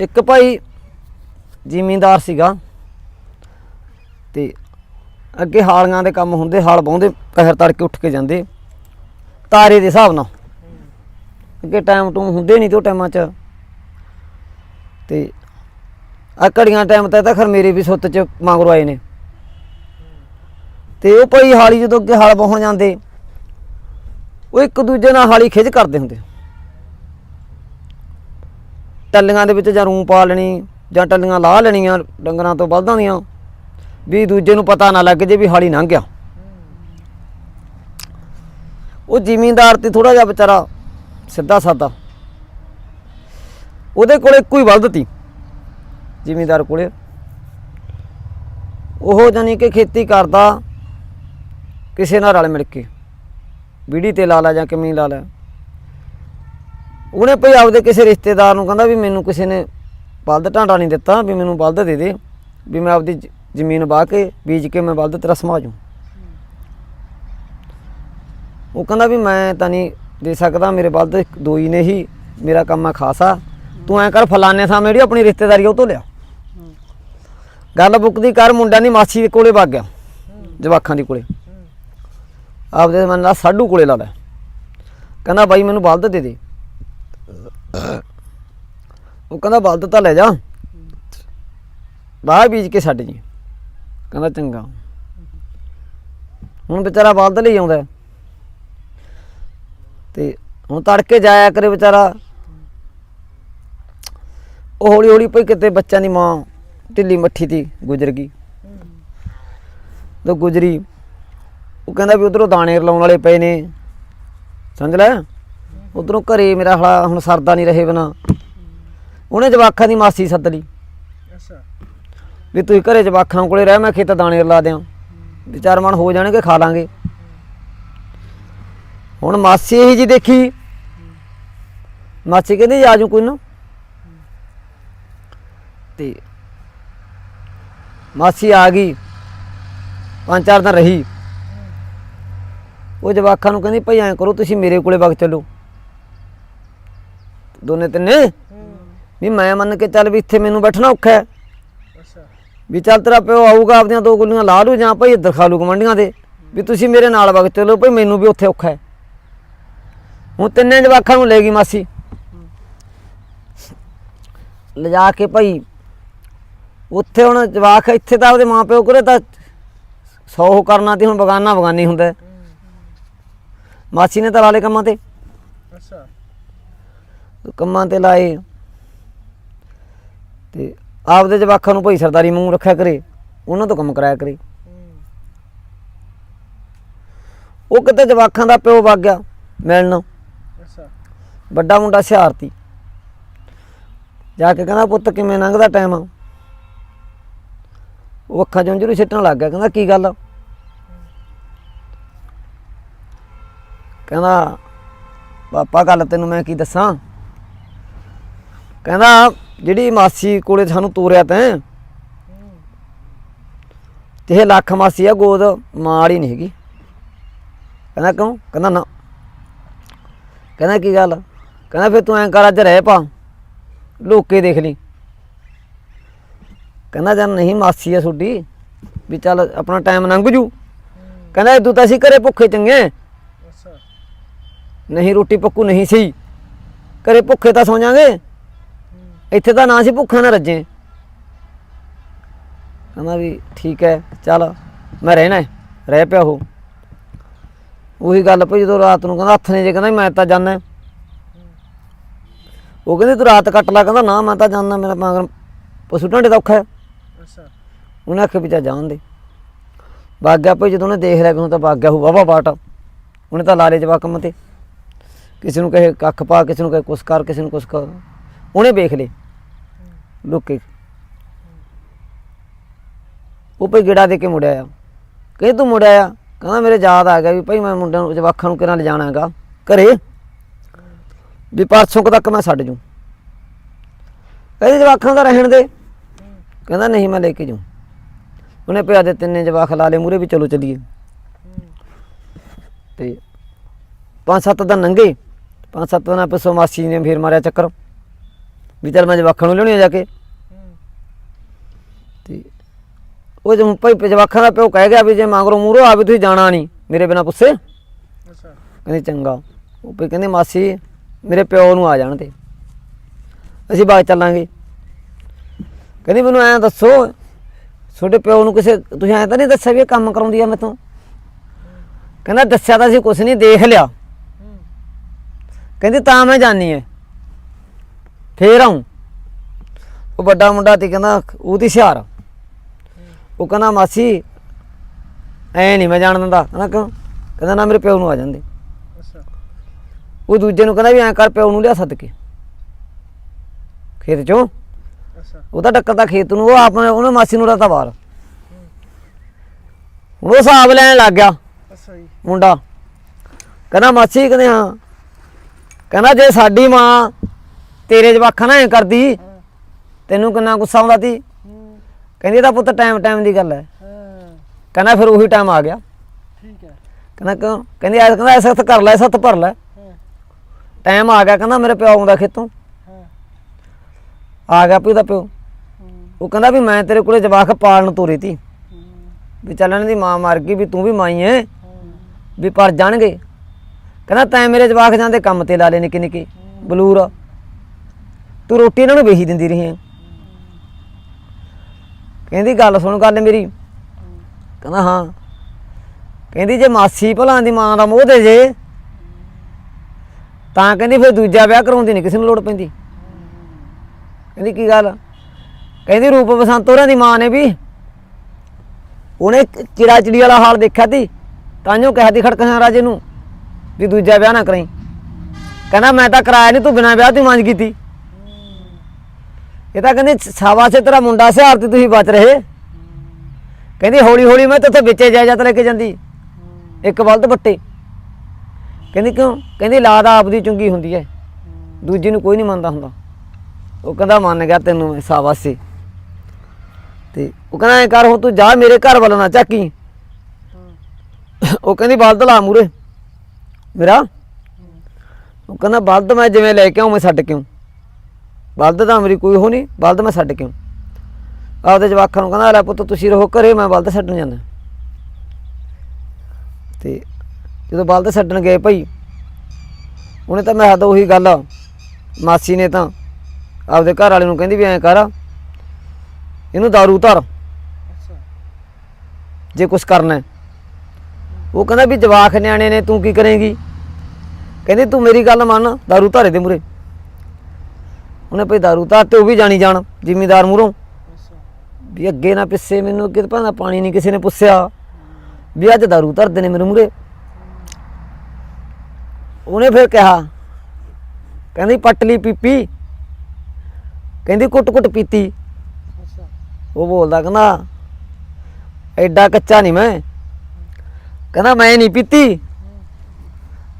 ਇੱਕ ਭਾਈ ਜ਼ਿਮੀਂਦਾਰ ਸੀਗਾ ਤੇ ਅੱਗੇ ਹਾਲੀਆਂ ਦੇ ਕੰਮ ਹੁੰਦੇ, ਹਾਲ ਬਾਉਂਦੇ ਕਹਿਰ ਤੜਕੇ ਉੱਠ ਕੇ ਜਾਂਦੇ। ਤਾਰੇ ਦੇ ਹਿਸਾਬ ਨਾਲ। ਅੱਗੇ ਟਾਈਮ ਟੂਮ ਹੁੰਦੇ ਨਹੀਂ ਤੇ ਉਹ ਟਾਈਮਾਂ 'ਚ। ਤੇ ਆ ਘੜੀਆਂ ਟਾਈਮ ਤੇ ਤਾਂ ਖਰ ਮੇਰੇ ਵੀ ਸੁੱਤ 'ਚ ਮੰਗਰੋ ਆਏ ਨੇ। ਤੇ ਉਹ ਭਾਈ ਹਾਲੀ ਜਦੋਂ ਅੱਗੇ ਹਲ ਬਹੁਣ ਜਾਂਦੇ, ਉਹ ਇੱਕ ਦੂਜੇ ਨਾਲ ਹਾਲੀ ਖਿੱਚ ਕਰਦੇ ਹੁੰਦੇ। ਟੱਲੀਆਂ ਦੇ ਵਿੱਚ ਜਾਂ ਰੂੰ ਪਾ ਲੈਣੀ, ਜਾਂ ਟੱਲੀਆਂ ਲਾ ਲੈਣੀਆਂ ਡੰਗਰਾਂ ਤੋਂ ਬਲਦਾਂ ਦੀਆਂ, ਵੀ ਦੂਜੇ ਨੂੰ ਪਤਾ ਨਾ ਲੱਗ ਜੇ ਵੀ ਹਾਲੀ ਲੰਘ ਗਿਆ। ਉਹ ਜ਼ਿਮੀਂਦਾਰ ਤੇ ਥੋੜਾ ਜਿਹਾ ਵਿਚਾਰਾ ਸਿੱਧਾ ਸਾਦਾ ਉਹਦੇ ਕੋਲ ਇੱਕੋ ਹੀ ਬਲਦ ਤੀ, ਜ਼ਿਮੀਂਦਾਰ ਕੋਲੇ। ਉਹ ਜਾਨੀ ਕਿ ਖੇਤੀ ਕਰਦਾ, ਕਿਸੇ ਨਾਲ ਰਲ ਮਿਲ ਕੇ, ਬੀੜੀ ਤੇ ਲਾ ਲਾ ਜਾਂ ਕਿਵੇਂ ਲਾ ਲਾ। ਉਹਨੇ ਭਈ ਆਪਦੇ ਕਿਸੇ ਰਿਸ਼ਤੇਦਾਰ ਨੂੰ ਕਹਿੰਦਾ ਵੀ ਮੈਨੂੰ ਕਿਸੇ ਨੇ ਬਲਦ ਢਾਂਡਾ ਨਹੀਂ ਦਿੱਤਾ, ਵੀ ਮੈਨੂੰ ਬਲਦ ਦੇ ਦੇ, ਵੀ ਮੈਂ ਆਪਦੀ ਜ਼ਮੀਨ ਵਾਹ ਕੇ ਬੀਜ ਕੇ ਮੈਂ ਬਲਦ ਤੇਰਾ ਸਮਾ ਜੂ। ਉਹ ਕਹਿੰਦਾ ਵੀ ਮੈਂ ਤਾਂ ਨਹੀਂ ਦੇ ਸਕਦਾ, ਮੇਰੇ ਬਲਦ ਇੱਕ ਦੋ ਹੀ ਨੇ ਹੀ, ਮੇਰਾ ਕੰਮ ਆ ਖਾਸਾ, ਤੂੰ ਐ ਕਰ ਫਲਾਣੇ ਥਾਂ ਮੇਰੀ ਆਪਣੀ ਰਿਸ਼ਤੇਦਾਰੀ ਉਹ ਤੋਂ ਲਿਆ। ਗੱਲ ਬੁੱਕਦੀ ਕਰ ਮੁੰਡਾ ਨਹੀਂ ਮਾਸੀ ਦੇ ਕੋਲੇ ਵਗ ਗਿਆ ਜਵਾਖਾਂ ਦੀ ਕੋਲੇ। ਆਪਦੇ ਮਨ ਨਾਲ ਸਾਡੂ ਕੋਲੇ ਲਾ ਲੈ। ਕਹਿੰਦਾ ਬਾਈ ਮੈਨੂੰ ਬਲਦ ਦੇ ਦੇ। ਉਹ ਕਹਿੰਦਾ ਬਲਦ ਤਾਂ ਲੈ ਜਾ। ਬਾਹਰ ਬੀਜ ਕੇ ਛੱਡ ਜੀ। ਕਹਿੰਦਾ, ਚੰਗਾ। ਹੁਣ ਵਿਚਾਰਾ ਬਲਦ ਲਈ ਆਉਂਦਾ ਤੇ ਹੁਣ ਤੜਕੇ ਜਾਇਆ ਕਰੇ ਵਿਚਾਰਾ। ਉਹ ਹੌਲੀ ਹੌਲੀ ਭਈ ਕਿਤੇ ਬੱਚਿਆਂ ਦੀ ਮਾਂ ਢਿੱਲੀ ਮੱਠੀ ਤੀ ਗੁਜ਼ਰ ਗਈ। ਤਾਂ ਗੁਜਰੀ। ਉਹ ਕਹਿੰਦਾ ਵੀ ਉਧਰੋਂ ਦਾਣੇ ਲਾਉਣ ਵਾਲੇ ਪਏ ਨੇ। ਸਮਝ ਲੈ? ਉਧਰੋਂ ਘਰੇ ਮੇਰਾ ਹਲਾ ਹੁਣ ਸਰਦਾ ਨਹੀਂ ਰਹੇ ਬਿਨਾ। ਉਹਨੇ ਜਵਾਖਾਂ ਦੀ ਮਾਸੀ ਸੱਦ ਲਈ ਅੱਛਾ। ਵੀ ਤੁਸੀਂ ਘਰੇ ਜਵਾਖਾਂ ਕੋਲੇ ਰਹਿ ਮੈਂ ਖੇਤ ਦਾਣੇ ਲਾ ਦਿਆਂ। ਵੀ ਚਾਰ ਮਣ ਹੋ ਜਾਣਗੇ ਖਾ ਲਾਂਗੇ। ਹੁਣ ਮਾਸੀ ਇਹੀ ਜੀ ਦੇਖੀ। ਮਾਸੀ ਕਹਿੰਦੀ ਆਜੂ ਕੋਈ ਨਾ। ਤੇ ਮਾਸੀ ਆ ਗਈ। ਪੰਜ ਚਾਰ ਦਿਨ ਰਹੀ। ਉਹ ਜਵਾਖਾਂ ਨੂੰ ਕਹਿੰਦੀ ਭਾਈ ਐਂ ਕਰੋ ਤੁਸੀਂ ਮੇਰੇ ਕੋਲੇ ਵਗ ਚੱਲੋ। ਦੋਨੇ ਤਿੰਨੇ? ਵੀ ਮੈਂ ਮੰਨ ਕੇ ਚੱਲ ਵੀ ਇੱਥੇ ਮੈਨੂੰ ਬੈਠਣਾ ਔਖਾ ਹੈ। ਅੱਛਾ। ਵੀ ਚੱਲ ਤੇਰਾ ਪਿਓ ਆਊਗਾ ਆਪਦੀਆਂ ਦੋ ਗੁੱਲੀਆਂ ਲਾ ਲੂ ਜਾਂ ਭਾਈ ਇੱਧਰ ਖਾ ਲੂ ਗਮੰਡੀਆਂ ਦੇ। ਵੀ ਤੁਸੀਂ ਮੇਰੇ ਨਾਲ ਵਗ ਚਲੋ ਭਾਈ ਮੈਨੂੰ ਵੀ ਉੱਥੇ ਔਖਾ ਹੈ। ਹੁਣ ਤਿੰਨੇ ਜਵਾਖਾਂ ਨੂੰ ਲੈ ਗਈ ਮਾਸੀ। ਲਿਜਾ ਕੇ ਭਾਈ ਉੱਥੇ ਹੁਣ ਜਵਾਖ ਇੱਥੇ ਤਾਂ ਉਹਦੇ ਮਾਂ ਪਿਓ ਕੋਲੇ ਤਾਂ ਸੌ ਕਰਨਾ ਤੇ ਹੁਣ ਬਗਾਨਾ ਬਗਾਨੀ ਹੁੰਦਾ। ਮਾਸੀ ਨੇ ਤਾਂ ਲਾਲੇ ਕੰਮਾਂ ਤੇ। ਕੰਮਾਂ ਤੇ ਲਾਏ। ਤੇ ਆਪਦੇ ਜਵਾਖਾਂ ਨੂੰ ਭਾਈ ਸਰਦਾਰੀ ਮੂੰਹ ਰੱਖਿਆ ਕਰੇ ਉਹਨਾਂ ਤੋਂ ਕੰਮ ਕਰਾਇਆ ਕਰੇ। ਉਹ ਕਿਤੇ ਜਵਾਖਾਂ ਦਾ ਪਿਓ ਵਗ ਗਿਆ ਮਿਲਣ। ਅੱਛਾ। ਵੱਡਾ ਮੁੰਡਾ ਸਿਹਾਰਤੀ ਜਾ ਕੇ ਕਹਿੰਦਾ ਪੁੱਤ ਕਿਵੇਂ ਲੰਘਦਾ ਟਾਈਮ ਉਹ ਅੱਖਾਂ ਚੋਂ ਜਰੂ ਸਿੱਟਣ ਲੱਗ ਗਿਆ ਕਹਿੰਦਾ ਕੀ ਗੱਲ ਆ? ਕਹਿੰਦਾ ਪਾਪਾ ਗੱਲ ਤੈਨੂੰ ਮੈਂ ਕੀ ਦੱਸਾਂ? ਕਹਿੰਦਾ ਜਿਹੜੀ ਮਾਸੀ ਕੋਲੇ ਸਾਨੂੰ ਤੋਰਿਆ ਤੈਂ ਤੇ ਇਹ ਲੱਖ ਮਾਸੀ ਆ ਗੋਦ ਮਾਂ ਵਾਲੀ ਨਹੀਂ ਹੈਗੀ। ਕਹਿੰਦਾ ਕਿਉਂ? ਕਹਿੰਦਾ ਨਾ। ਕਹਿੰਦਾ ਕੀ ਗੱਲ? ਕਹਿੰਦਾ ਫਿਰ ਤੂੰ ਐਂ ਕਰ ਅੱਜ ਰਹਿ ਪਾ ਲੋਕੇ ਦੇਖ ਲਈ। ਕਹਿੰਦਾ ਜਦ ਨਹੀਂ ਮਾਸੀ ਆ ਤੁਹਾਡੀ ਵੀ ਚੱਲ ਆਪਣਾ ਟਾਈਮ ਲੰਘ ਜੂ। ਕਹਿੰਦਾ ਇਦੋਂ ਤਾਂ ਅਸੀਂ ਘਰੇ ਭੁੱਖੇ ਚੰਗੇ ਅੱਛਾ। ਨਹੀਂ ਰੋਟੀ ਪੱਕੂ ਨਹੀਂ ਸਹੀ। ਘਰੇ ਭੁੱਖੇ ਤਾਂ ਸੌ ਜਾਾਂਗੇ। ਇੱਥੇ ਤਾਂ ਨਾ ਸੀ ਭੁੱਖਾ ਨਾ ਰੱਜੇ। ਕਹਿੰਦਾ ਵੀ ਠੀਕ ਹੈ ਚੱਲ ਮੈਂ ਰਹਿਣਾ ਹੈ। ਰਹਿ ਪਿਆ ਉਹ। ਉਹੀ ਗੱਲ ਪਈ ਜਦੋਂ ਰਾਤ ਨੂੰ ਕਹਿੰਦਾ ਹੱਥ ਨੇ ਜੇ ਕਹਿੰਦਾ ਮੈਂ ਤਾਂ ਜਾਣਾ ਉਹ ਕਹਿੰਦੇ ਤੂੰ ਰਾਤ ਕੱਟ ਲੈ ਕਹਿੰਦਾ ਨਾ ਮੈਂ ਤਾਂ ਜਾਣਾ ਮੇਰਾ ਮਗਰ ਪਸ਼ੂ ਢਾਂਡੇ ਦਾ ਔਖਾ ਹੈ। ਅੱਛਾ। ਉਹਨੇ ਆਖਿਆ ਵੀ ਚਾ ਜਾਣ ਦੇ। ਵਗ ਗਿਆ ਭਾਈ ਜਦੋਂ ਉਹਨੇ ਦੇਖ ਲਿਆ ਵੀ ਹੁਣ ਤਾਂ ਵਗ ਗਿਆ ਹੋ ਵਾਵਾ ਬਾਟ ਉਹਨੇ ਤਾਂ ਲਾਲੇ ਜਵਾ ਕੰਮ ਤੇ ਕਿਸੇ ਨੂੰ ਕਹੇ ਕੱਖ ਪਾ ਕਿਸੇ ਨੂੰ ਕਹੇ ਕੁਛ ਕਰ ਕਿਸੇ ਨੂੰ ਕੁਛ ਕਰ। ਉਹਨੇ ਵੇਖ ਲਏ। ਲੁੱਕੇ। ਉਹ ਭਾਈ ਗੇੜਾ ਦੇ ਕੇ ਮੁੜਿਆ ਆ। ਕਹੇ ਤੂੰ ਮੁੜਿਆ ਆ? ਕਹਿੰਦਾ, ਮੇਰੇ ਯਾਦ ਆ ਗਿਆ ਵੀ ਭਾਈ ਮੈਂ ਮੁੰਡਿਆਂ ਨੂੰ ਜਵਾਖਾਂ ਨੂੰ ਕਿਹਨਾਂ ਲਿਜਾਣਾ ਹੈਗਾ? ਘਰੇ? ਵੀ ਪਰਸੋਂ ਕੁ ਤੱਕ ਮੈਂ ਛੱਡ ਜੂ। ਕਹਿੰਦੇ ਜਵਾਖਾਂ ਦਾ ਰਹਿਣ ਦੇ। ਕਹਿੰਦਾ, ਨਹੀਂ, ਮੈਂ ਲੈ ਕੇ ਜਾਉ ਉਹਨੇ ਪਿਆ ਦੇ ਤਿੰਨੇ ਜਵਾਖ ਲਾ ਲਏ ਮੂਰੇ ਵੀ ਚਲੋ ਚਲੀਏ। ਤੇ ਪੰਜ ਸੱਤ ਦਿਨ ਲੰਘੇ। ਪੰਜ ਸੱਤ ਦਿਨਾਂ ਪਿੱਛੋਂ ਮਾਸੀ ਨੇ ਫੇਰ ਮਾਰਿਆ ਚੱਕਰ। ਵੀ ਚੱਲ ਮੈਂ ਜਵਾਖਾਂ ਨੂੰ ਲਿਆਉਣੀ ਆ ਜਾ ਕੇ। ਤੇ ਉਹ ਜਦੋਂ ਭਾਈ ਜਵਾਖਾਂ ਦਾ ਪਿਓ ਕਹਿ ਗਿਆ ਵੀ ਜੇ ਮਗਰੋਂ ਮੂਰੋ ਆ ਵੀ ਤੁਸੀਂ ਜਾਣਾ ਨਹੀਂ ਮੇਰੇ ਬਿਨਾ ਪੁੱਛੇ। ਅੱਛਾ। ਕਹਿੰਦੀ ਚੰਗਾ। ਉਹ ਵੀ ਕਹਿੰਦੀ ਮਾਸੀ ਮੇਰੇ ਪਿਓ ਨੂੰ ਆ ਜਾਣ ਤੇ ਅਸੀਂ ਬਾਗ ਚੱਲਾਂਗੇ। ਕਹਿੰਦੀ ਮੈਨੂੰ ਐਂ ਦੱਸੋ ਤੁਹਾਡੇ ਪਿਓ ਨੂੰ ਕਿਸੇ ਤੁਸੀਂ ਐਂ ਤਾਂ ਨਹੀਂ ਦੱਸਿਆ ਵੀ ਇਹ ਕੰਮ ਕਰਾਉਂਦੀ ਆ ਮੈਥੋਂ? ਕਹਿੰਦਾ ਦੱਸਿਆ ਤਾਂ ਸੀ ਕੁਛ ਨਹੀਂ ਦੇਖ ਲਿਆ। ਕਹਿੰਦੀ ਤਾਂ ਮੈਂ ਜਾਣੀ ਐ ਫੇਰ ਆਉਂ ਉਹ ਵੱਡਾ ਮੁੰਡਾ ਤੇ ਕਹਿੰਦਾ ਉਹਦੀ ਹੁਸ਼ਿਆਰ ਉਹ ਕਹਿੰਦਾ ਮਾਸੀ ਐ ਨਹੀਂ ਮੈਂ ਜਾਣ ਦਿੰਦਾ। ਕਹਿੰਦਾ ਕਿਉਂ? ਕਹਿੰਦਾ ਨਾ ਮੇਰੇ ਪਿਓ ਨੂੰ ਆ ਜਾਂਦੇ। ਉਹ ਦੂਜੇ ਨੂੰ ਕਹਿੰਦਾ ਵੀ ਐਂ ਕਰ ਪਿਓ ਨੂੰ ਲਿਆ ਸੱਦ ਕੇ ਖੇਤ ਚੋਂ। ਉਹ ਤਾਂ ਡੱਕਰ ਦਾ ਖੇਤ ਨੂੰ ਉਹ ਆਪਣੇ ਉਹਨੇ ਮਾਸੀ ਨੂੰ ਰਾਤਾ ਬਾਹਰ। ਹੁਣ ਉਹ ਹਿਸਾਬ ਲੈਣ ਲੱਗ ਗਿਆ। ਅੱਛਾ ਜੀ। ਮੁੰਡਾ। ਕਹਿੰਦਾ ਮਾਸੀ ਕਹਿੰਦੇ ਹਾਂ। ਕਹਿੰਦਾ ਜੇ ਸਾਡੀ ਮਾਂ ਤੇਰੇ ਜਵਾਖਾਂ ਨਾਲ ਐਂ ਕਰਦੀ ਤੈਨੂੰ ਕਿੰਨਾ ਗੁੱਸਾ ਆਉਂਦਾ ਹੂੰ ਕਹਿੰਦੀ ਇਹ ਤਾਂ ਪੁੱਤ ਟਾਈਮ ਟਾਈਮ ਦੀ ਗੱਲ ਹੈ। ਕਹਿੰਦਾ ਫਿਰ ਉਹੀ ਟਾਈਮ ਆ ਗਿਆ। ਠੀਕ ਹੈ। ਕਹਿੰਦਾ ਕਿਉਂ? ਕਹਿੰਦੀ ਐਸ ਕਹਿੰਦਾ ਐਸ ਹੱਥ ਕਰ ਲੈ ਹੱਥ ਭਰ ਲੈ। ਟਾਈਮ ਆ ਗਿਆ ਕਹਿੰਦਾ ਮੇਰੇ ਪਿਓ ਆਉਂਦਾ ਖੇਤੋਂ। ਆ ਗਿਆ ਪਿਓ ਦਾ ਪਿਓ। ਉਹ ਕਹਿੰਦਾ ਵੀ ਮੈਂ ਤੇਰੇ ਕੋਲੇ ਜਵਾਕ ਪਾਲਣ ਤੋਰੀ ਤੀ। ਵੀ ਚੱਲਣ ਦੀ ਮਾਂ ਮਰ ਗਈ ਵੀ ਤੂੰ ਵੀ ਮਾਈ ਐ ਵੀ ਪਰ ਜਾਣਗੇ। ਕਹਿੰਦਾ ਤੈਂ ਮੇਰੇ ਜਵਾਕ ਜਾਂਦੇ ਕੰਮ ਤੇ ਲਾ ਲੈ ਨਿੱਕੇ ਨਿੱਕੇ ਬਲੂਰ। ਤੂੰ ਰੋਟੀ ਇਹਨਾਂ ਨੂੰ ਵੇਹੀ ਦਿੰਦੀ ਰਹੀ ਐ ਕਹਿੰਦੀ ਗੱਲ ਸੁਣ ਗੱਲ ਮੇਰੀ। ਕਹਿੰਦਾ ਹਾਂ। ਕਹਿੰਦੀ ਜੇ ਮਾਸੀ ਭਲਾਂ ਦੀ ਮਾਂ ਦਾ ਮੋਹ ਦੇ ਜੇ, ਤਾਂ ਕਹਿੰਦੀ ਫਿਰ ਦੂਜਾ ਵਿਆਹ ਕਰਾਉਂਦੀ ਨਹੀਂ ਕਿਸੇ ਨੂੰ ਲੋੜ ਪੈਂਦੀ। ਕਹਿੰਦੀ ਕੀ ਗੱਲ? ਕਹਿੰਦੀ ਰੂਪ ਬਸੰਤ ਹੋਰਾਂ ਦੀ ਮਾਂ ਨੇ ਵੀ ਉਹਨੇ ਚਿੜਾ ਚਿੜੀ ਵਾਲਾ ਹਾਲ ਦੇਖਿਆ ਤੀ ਤਾਂਿਓ ਕਹਿ ਤੀ ਖੜਕਾਂ ਰਾਜੇ ਨੂੰ ਵੀ ਦੂਜਾ ਵਿਆਹ ਨਾ ਕਰਾਈ। ਕਹਿੰਦਾ ਮੈਂ ਤਾਂ ਕਰਾਇਆ ਨਹੀਂ ਤੂੰ ਬਿਨਾਂ ਵਿਆਹ ਤੋਂ ਮੰਜ ਕੀਤੀ। ਇਹ ਤਾਂ ਕਹਿੰਦੀ ਸਾਵਾ ਸੇ ਤੇਰਾ ਮੁੰਡਾ ਸਿਹਾਰ ਤੇ ਤੁਸੀਂ ਬਚ ਰਹੇ। ਕਹਿੰਦੀ ਹੌਲੀ ਹੌਲੀ ਮੈਂ ਤੇ ਵਿੱਚੇ ਜਾਇਦਾਦ ਲੈ ਕੇ ਜਾਂਦੀ। ਇੱਕ ਬਲਦ ਬੱਟੇ। ਕਹਿੰਦੀ ਕਿਉਂ? ਕਹਿੰਦੀ ਲਾਦ ਆਪਦੀ ਚੁੰਗੀ ਹੁੰਦੀ ਹੈ ਦੂਜੀ ਨੂੰ ਕੋਈ ਨਹੀਂ ਮੰਨਦਾ ਹੁੰਦਾ। ਉਹ ਕਹਿੰਦਾ ਮੰਨ ਗਿਆ ਤੈਨੂੰ ਮੈਂ ਸਾਬਾਸੀ ਤੇ ਉਹ ਕਹਿੰਦਾ ਐ ਕਰ, ਹੁਣ ਤੂੰ ਜਾ ਮੇਰੇ ਘਰ ਵੱਲ ਨਾ ਝਾਕੀ। ਉਹ ਕਹਿੰਦੀ ਬਲਦ ਲਾ ਮੂਰੇ ਮੇਰਾ? ਉਹ ਕਹਿੰਦਾ ਬਲਦ ਮੈਂ ਜਿਵੇਂ ਲੈ ਕੇ ਆਉਂ ਮੈਂ ਛੱਡ ਕੇ ਬਲਦ ਤਾਂ ਮੇਰੀ ਕੋਈ ਹੋ ਨਹੀਂ ਬਲਦ ਮੈਂ ਛੱਡ ਕੇ ਆਊਂ ਆਪਦੇ ਜਵਾਕਾਂ ਨੂੰ ਕਹਿੰਦਾ ਲੈ ਪੁੱਤ ਤੁਸੀਂ ਰਹੋ ਘਰੇ ਮੈਂ ਬਲਦ ਛੱਡਣ ਜਾਂਦਾ ਤੇ ਜਦੋਂ ਬਲਦ ਛੱਡਣ ਗਏ ਭਾਈ ਉਹਨੇ ਤਾਂ ਮੈਂ ਹੱਦ ਉਹੀ ਗੱਲ ਆ, ਮਾਸੀ ਨੇ ਤਾਂ ਆਪਦੇ ਘਰ ਵਾਲੇ ਨੂੰ ਕਹਿੰਦੀ ਵੀ ਐਂ ਕਰ ਇਹਨੂੰ दारू ਧਰ ਅੱਛਾ ਜੇ ਕੁਝ ਕਰਨਾ ਹੈ। ਉਹ ਕਹਿੰਦਾ ਵੀ ਜਵਾਖ ਨਿਆਣੇ ਨੇ ਤੂੰ ਕੀ ਕਰੇਂਗੀ ਕਹਿੰਦੀ ਤੂੰ ਮੇਰੀ ਗੱਲ ਮੰਨ दारू ਧਾਰੇ ਦੇ ਮੂਰੇ ਉਹਨੇ ਭਈ ਦਾਰੂ ਤਾਂ ਤੇ ਉਹ ਵੀ ਜਾਣੀ ਜਾਣ ਜ਼ਿਮੀਦਾਰ ਮੂਹਰੋਂ। ਵੀ ਅੱਗੇ ਨਾ ਪਿੱਛੇ ਮੈਨੂੰ ਕਿਤੇ ਭਾਂਦਾ ਪਾਣੀ ਨਹੀਂ ਕਿਸੇ ਨੇ ਪੁੱਛਿਆ। ਵੀ ਅੱਜ ਦਾਰੂ ਧਰਦੇ ਨੇ ਮੇਰੇ ਮੂਹਰੇ। ਉਹਨੇ ਫਿਰ ਕਿਹਾ ਕਹਿੰਦੀ ਪਟਲੀ ਪੀਪੀ। ਕਹਿੰਦੀ ਕੁੱਟ-ਕੁੱਟ ਪੀਤੀ। ਉਹ ਬੋਲਦਾ ਕਹਿੰਦਾ ਐਡਾ ਕੱਚਾ ਨਹੀਂ ਮੈਂ। ਕਹਿੰਦਾ ਮੈਂ ਨਹੀਂ ਪੀਤੀ।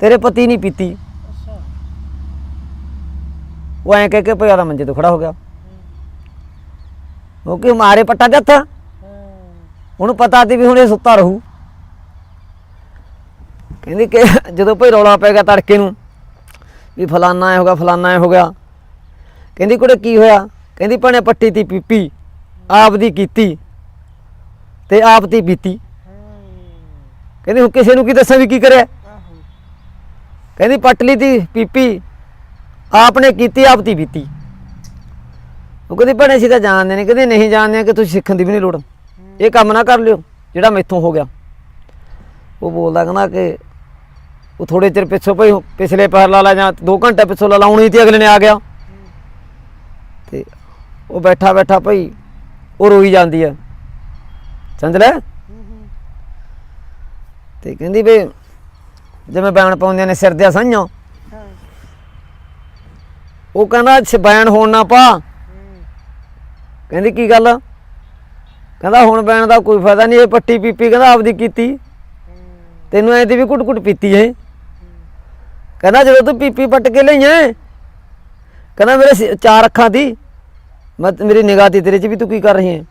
ਤੇਰੇ ਪਤੀ ਨਹੀਂ ਪੀਤੀ। ਉਹ ਐਂ ਕਹਿ ਕੇ ਪਿਆ ਦਾ ਮੰਜੇ ਤੋਂ ਖੜਾ ਹੋ ਗਿਆ। ਉਹ ਕਿ ਮਾਰੇ ਪੱਟਾ ਜੱਥ ਹਾਂ ਉਹਨੂੰ ਪਤਾ ਸੀ ਵੀ ਹੁਣ ਇਹ ਸੁੱਤਾ ਰਹੂ। ਕਹਿੰਦੀ ਕਿ ਜਦੋਂ ਭਈ ਰੌਲਾ ਪੈ ਗਿਆ ਤੜਕੇ ਨੂੰ, ਵੀ ਫਲਾਨਾ ਐ ਹੋ ਗਿਆ, ਫਲਾਨਾ ਐ ਹੋ ਗਿਆ। ਕਹਿੰਦੀ ਕੁੜੇ ਕੀ ਹੋਇਆ? ਕਹਿੰਦੀ ਭਣੇ ਪੱਟੀ ਤੀ ਪੀਪੀ ਆਪ ਦੀ ਕੀਤੀ ਤੇ ਆਪ ਦੀ ਬੀਤੀ। ਕਹਿੰਦੀ ਹੁਣ ਕਿਸੇ ਨੂੰ ਕੀ ਦੱਸਾਂ ਵੀ ਕੀ ਕਰਿਆ? ਕਹਿੰਦੀ ਪੱਟ ਲਈ ਤੀ ਪੀਪੀ ਆਪਨੇ ਕੀਤੀ ਆਪਤੀ ਬੀਤੀ। ਉਹ ਕਹਿੰਦੀ, ਭੈਣੇ ਸੀ ਤਾਂ ਜਾਣਦੇ ਨੇ, ਕਹਿੰਦੇ, ਨਹੀਂ ਜਾਣਦੇ ਕਿ ਤੁਸੀਂ ਸਿੱਖਣ ਦੀ ਵੀ ਨਹੀਂ ਲੋੜ। ਇਹ ਕੰਮ ਨਾ ਕਰ ਲਿਓ, ਜਿਹੜਾ ਮੈਥੋਂ ਹੋ ਗਿਆ। ਉਹ ਬੋਲਦਾ, ਕਹਿੰਦਾ ਕਿ ਉਹ ਥੋੜੇ ਚਿਰ ਪਿੱਛੋਂ ਭਈ, ਪਿਛਲੇ ਪਹਿਰ ਲਾ ਲਾ ਜਾਂ 2 ਘੰਟੇ ਪਿੱਛੋਂ ਲਾ ਲਾਉਣੀ ਤੇ ਅਗਲੇ ਨੇ ਆ ਗਿਆ। ਤੇ ਉਹ ਬੈਠਾ ਬੈਠਾ ਭਈ, ਉਹ ਰੋਈ ਜਾਂਦੀ ਹੈ ਸਮਝ ਲੈ? ਤੇ ਕਹਿੰਦੀ ਵੀ, ਜਿਵੇਂ ਬਿਆਨ ਪਾਉਂਦੇ ਨੇ ਸਿਰ ਦੇ ਸਾਈਆਂ ਉਹ ਕਹਿੰਦਾ ਛ ਬੈਨ ਹੋਣ ਨਾ ਪਾ। ਕਹਿੰਦੀ ਕੀ ਗੱਲ? ਕਹਿੰਦਾ ਹੁਣ ਬੈਨ ਦਾ ਕੋਈ ਫਾਇਦਾ ਨਹੀਂ, ਇਹ ਪੱਟੀ ਪੀਪੀ ਕਹਿੰਦਾ ਆਪਦੀ ਕੀਤੀ। ਤੈਨੂੰ ਐਂ ਦੀ ਵੀ ਕੁੱਟ ਕੁੱਟ ਪੀਤੀ ਹੈ ਕਹਿੰਦਾ ਜਦੋਂ ਤੂੰ ਪੀਪੀ ਪੱਟ ਕੇ ਲਈਆਂ ਕਹਿੰਦਾ ਮੇਰੇ ਚਾਰ ਅੱਖਾਂ ਦੀ, ਮੈਂ ਮੇਰੀ ਨਿਗਾਹ ਤੀ ਤੇਰੇ 'ਚ ਵੀ ਤੂੰ ਕੀ ਕਰ ਰਹੀ ਹੈ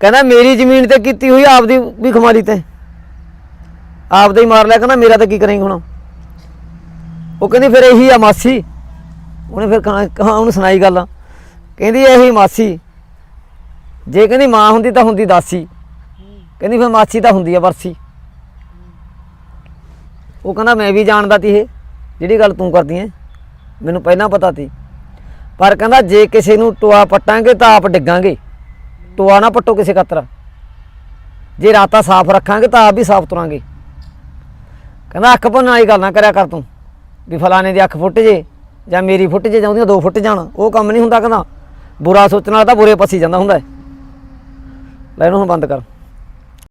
ਕਹਿੰਦਾ ਮੇਰੀ ਜ਼ਮੀਨ ਤੇ ਕੀਤੀ ਹੋਈ ਆਪਦੀ ਵੀ ਖਮਾਰੀ ਤੇ। ਆਪਦਾ ਹੀ ਮਾਰ ਲਿਆ, ਕਹਿੰਦਾ ਮੇਰਾ ਤਾਂ ਕੀ ਕਰੇਂਗੀ ਹੁਣ? ਉਹ ਕਹਿੰਦੀ ਫਿਰ ਇਹੀ ਆ ਮਾਸੀ। ਉਹਨੇ ਫਿਰ ਕਹਾਂ ਕਹਾਂ ਉਹਨੂੰ ਸੁਣਾਈ ਗੱਲ? ਕਹਿੰਦੀ ਇਹੀ ਮਾਸੀ। ਜੇ ਕਹਿੰਦੀ ਮਾਂ ਹੁੰਦੀ ਤਾਂ ਹੁੰਦੀ ਦਾਸੀ। ਕਹਿੰਦੀ ਫਿਰ ਮਾਸੀ ਤਾਂ ਹੁੰਦੀ ਆ ਵਰਸੀ। ਉਹ ਕਹਿੰਦਾ ਮੈਂ ਵੀ ਜਾਣਦਾ ਤੀ ਇਹ, ਜਿਹੜੀ ਗੱਲ ਤੂੰ ਕਰਦੀ ਐ। ਮੈਨੂੰ ਪਹਿਲਾਂ ਪਤਾ ਤੀ। ਪਰ ਕਹਿੰਦਾ ਜੇ ਕਿਸੇ ਨੂੰ ਟੋਆ ਪੱਟਾਂਗੇ ਤਾਂ ਆਪ ਡਿੱਗਾਂਗੇ। ਟੋਆ ਨਾ ਪੱਟੋ ਕਿਸੇ ਕਤਰਾ ਜੇ ਰਾਤਾਂ ਸਾਫ਼ ਰੱਖਾਂਗੇ ਤਾਂ ਆਪ ਵੀ ਸਾਫ਼ ਤੁਰਾਂਗੇ। ਕਹਿੰਦਾ ਅੱਖ ਭੰਨਣ ਵਾਲੀ ਗੱਲ ਨਾ ਕਰਿਆ ਕਰ ਤੂੰ। ਵੀ ਫਲਾਣੇ ਦੀ ਅੱਖ ਫੁੱਟ ਜੇ। ਜਾਂ ਮੇਰੀ ਫੁੱਟ ਜੇ ਜਾਂ ਉਹਦੀਆਂ ਦੋ ਫੁੱਟ ਜਾਣ, ਉਹ ਕੰਮ ਨਹੀਂ ਹੁੰਦਾ ਕਹਿੰਦਾ। ਬੁਰਾ ਸੋਚਣ ਵਾਲਾ ਤਾਂ ਬੁਰੇ ਪੱਸੀ ਜਾਂਦਾ ਹੁੰਦਾ ਲੈ ਇਹਨੂੰ ਹੁਣ ਬੰਦ ਕਰ।